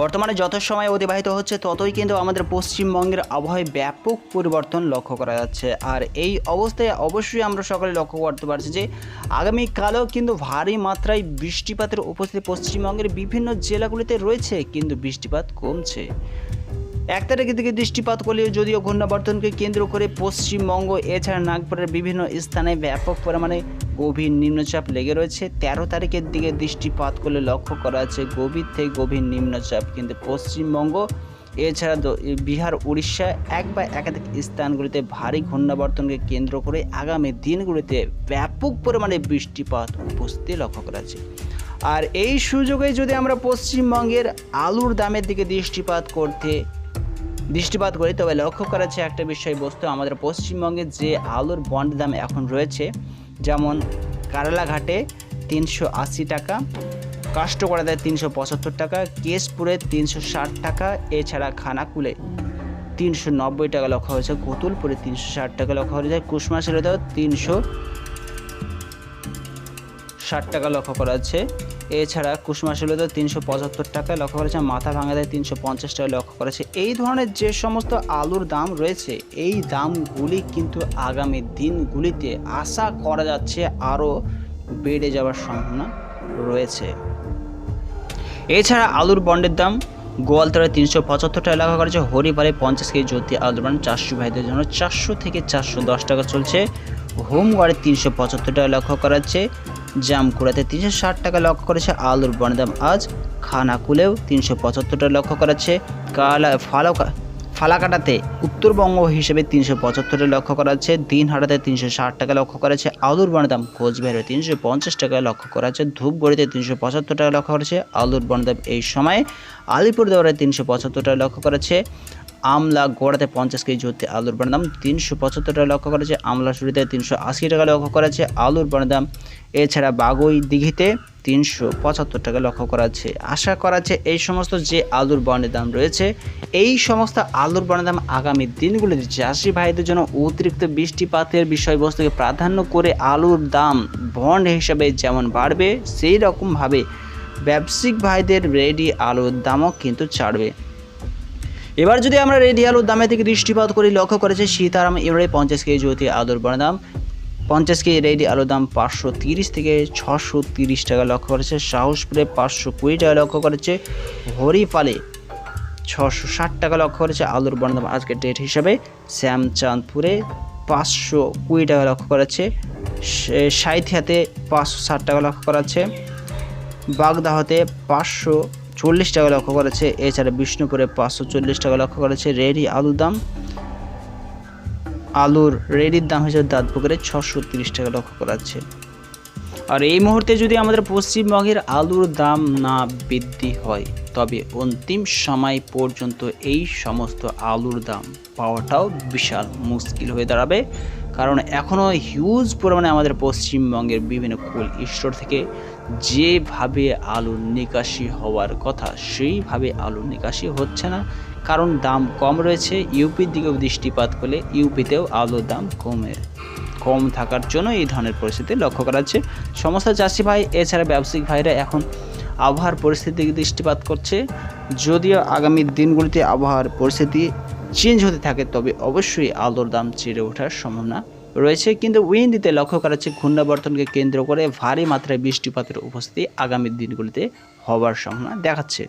বর্তমানে যত সময় অতিবাহিত হচ্ছে, ততই কিন্তু আমাদের পশ্চিমবঙ্গের আবহাওয়ায় ব্যাপক পরিবর্তন লক্ষ্য করা যাচ্ছে। আর এই অবস্থায় অবশ্যই আমরা সকলে লক্ষ্য করতে পারছি যে, আগামীকালেও কিন্তু ভারী মাত্রায় বৃষ্টিপাতের উপস্থিতি পশ্চিমবঙ্গের বিভিন্ন জেলাগুলিতে রয়েছে, কিন্তু বৃষ্টিপাত কমছে। এক তারিখের দিকে দৃষ্টিপাত করলেও যদিও ঘূর্ণাবর্তনকে কেন্দ্র করে পশ্চিমবঙ্গ, এছাড়া নাগপুরের বিভিন্ন স্থানে ব্যাপক পরিমাণে গভীর নিম্নচাপ লেগে রয়েছে। তেরো তারিখের দিকে দৃষ্টিপাত করলে লক্ষ্য করা আছে গভীর থেকে গভীর নিম্নচাপ। কিন্তু পশ্চিমবঙ্গ, এছাড়া বিহার, উড়িষ্যা এক বা একাধিক স্থানগুলিতে ভারী ঘূর্ণাবর্তনকে কেন্দ্র করে আগামী দিনগুলিতে ব্যাপক পরিমাণে বৃষ্টিপাত উপস্থিতি লক্ষ্য করা আছে আর এই সুযোগে যদি আমরা পশ্চিমবঙ্গের আলুর দামের দিকে দৃষ্টিপাত করতে দৃষ্টিপাত করি, তবে লক্ষ্য করা যাচ্ছে একটা বিষয়বস্তু আমাদের পশ্চিমবঙ্গে যে আলুর বন্ড দাম এখন রয়েছে, যেমন কারালাঘাটে তিনশো আশি টাকা, কাষ্টকড়াতে তিনশো পঁচাত্তর টাকা, কেশপুরে তিনশো ষাট টাকা, এছাড়া খানাকুলে তিনশো নব্বই টাকা লক্ষ্য হয়েছে কতুলপুরে তিনশো ষাট টাকা লক্ষ্য হয়েছে, কুসমাশিলাতেও তিনশো ষাট টাকা লক্ষ্য করা যাচ্ছে। এছাড়া কুসমাশিলতে তিনশো পঁচাত্তর টাকা লক্ষ্য করেছে মাথা ভাঙাতে তিনশো পঞ্চাশ টাকা লক্ষ্য করেছে এই ধরনের যে সমস্ত আলুর দাম রয়েছে, এই দামগুলি কিন্তু আগামী দিনগুলিতে আশা করা যাচ্ছে আরও বেড়ে যাওয়ার সম্ভাবনা রয়েছে। এছাড়া আলুর বন্ডের দাম গোয়ালতলায় তিনশো পঁচাত্তর টাকা লক্ষ্য করেছে হরিপালে পঞ্চাশ কেজি জ্যোতি আলুর বন্ড চারশো ভাইদের জন্য চারশো থেকে চারশো দশ টাকা চলছে। হোমগার্ডে তিনশো পঁচাত্তর টাকা লক্ষ্য করা যাচ্ছে। জামকুড়াতে তিনশো ষাট টাকা লক্ষ্য করেছে আলুর বন্ডের দাম আজ খানাকুলেও তিনশো পঁচাত্তর টাকা লক্ষ্য করা যাচ্ছে কালা ফালাকা ফালাকাটাতে। উত্তরবঙ্গ হিসেবে তিনশো পঁচাত্তর টাকা লক্ষ্য করা যাচ্ছে দিনহাটাতে তিনশো ষাট টাকা লক্ষ্য করা যাচ্ছে আলুর বনের দাম কোচবিহারে তিনশো পঞ্চাশ টাকা লক্ষ্য করা যাচ্ছে ধূপগড়িতে তিনশো পঁচাত্তর টাকা লক্ষ্য করেছে আলুর বনের দাম এই সময়ে আলিপুরদুয়ারে তিনশো পঁচাত্তর টাকা লক্ষ্য করেছে আমলা গোড়াতে পঞ্চাশ কেজি জ্যোতি আলুর বনের দাম তিনশো পঁচাত্তর টাকা লক্ষ্য করা করেছে। আমলা সুরিতে তিনশো আশি টাকা লক্ষ্য করা করেছে। আলুর বনের দাম এছাড়া বাগুই দিঘিতে তিনশো পঁচাত্তর টাকা লক্ষ্য করা যাচ্ছে আশা করা যাচ্ছে এই সমস্ত যে আলুর বনের দাম রয়েছে, এই সমস্ত আলুর বনের দাম আগামী দিনগুলিতে চাষি ভাইদের জন্য অতিরিক্ত বৃষ্টিপাতের বিষয়বস্তুকে প্রাধান্য করে আলুর দাম বন্ড হিসাবে যেমন বাড়বে, সেই রকমভাবে ব্যবসায়িক ভাইদের রেডি আলুর দামও কিন্তু ছাড়বে। এবার যদি আমরা রেডি আলুর দামে থেকে দৃষ্টিপাত করি, লক্ষ্য করেছে সীতারাম এবারে পঞ্চাশ কেজি জ্যোতি আলুর দাম। পঞ্চাশ কেজি রেডি আলুর দাম পাঁচশো তিরিশ থেকে ছশো তিরিশ টাকা লক্ষ্য করেছে। সাহস সাহসপুরে পাঁচশো কুড়ি টাকা লক্ষ্য করেছে। হরিপালে ছশো ষাট টাকা লক্ষ্য করেছে। আলুর দাম আজকের ডেট হিসাবে শ্যামচাঁদপুরে পাঁচশো কুড়ি টাকা লক্ষ্য করেছে। সাঁইথিয়াতে পাঁচশো ষাট টাকা লক্ষ্য করাচ্ছে বাগদাহতে পাঁচশো চল্লিশ টাকা লক্ষ্য করেছে। এছাড়া বিষ্ণুপুরে পাঁচশো চল্লিশ টাকা লক্ষ্য করেছে। রেডি আলুর দাম। আলুর রেডির দাম হিসেবে দাঁতপুকুরে ছশো তিরিশ টাকা লক্ষ্য করা যাচ্ছে আর এই মুহূর্তে যদি আমাদের পশ্চিমবঙ্গের আলুর দাম না বৃদ্ধি হয়, তবে অন্তিম সময় পর্যন্ত এই সমস্ত আলুর দাম পাওয়াটাও বিশাল মুশকিল হয়ে দাঁড়াবে। কারণ এখনও হিউজ পরিমাণে আমাদের পশ্চিমবঙ্গের বিভিন্ন কোল স্টোর থেকে যেভাবে আলুর নিকাশি হওয়ার কথা, সেইভাবে আলুর নিকাশি হচ্ছে না। কারণ দাম কম রয়েছে ইউপির দিকেও দৃষ্টিপাত করলে ইউপিতেও আলুর দাম কমে, কম থাকার জন্য এই ধরনের পরিস্থিতি লক্ষ্য করা যাচ্ছে। সমস্ত চাষি ভাই, এছাড়া ব্যবসায়িক ভাইরা এখন আবহাওয়ার পরিস্থিতির দৃষ্টিপাত করছে। যদিও আগামী দিনগুলিতে আবহাওয়ার পরিস্থিতি চেঞ্জ হতে থাকে, তবে অবশ্যই আলোর দাম চেড়ে ওঠার সম্ভাবনা রয়েছে। কিন্তু উইন্ডিতে লক্ষ্য করা হচ্ছে ঘূর্ণাবর্তনকে কেন্দ্র করে ভারী মাত্রায় বৃষ্টিপাতের উপস্থিতি আগামী দিনগুলিতে হবার সম্ভাবনা দেখাচ্ছে।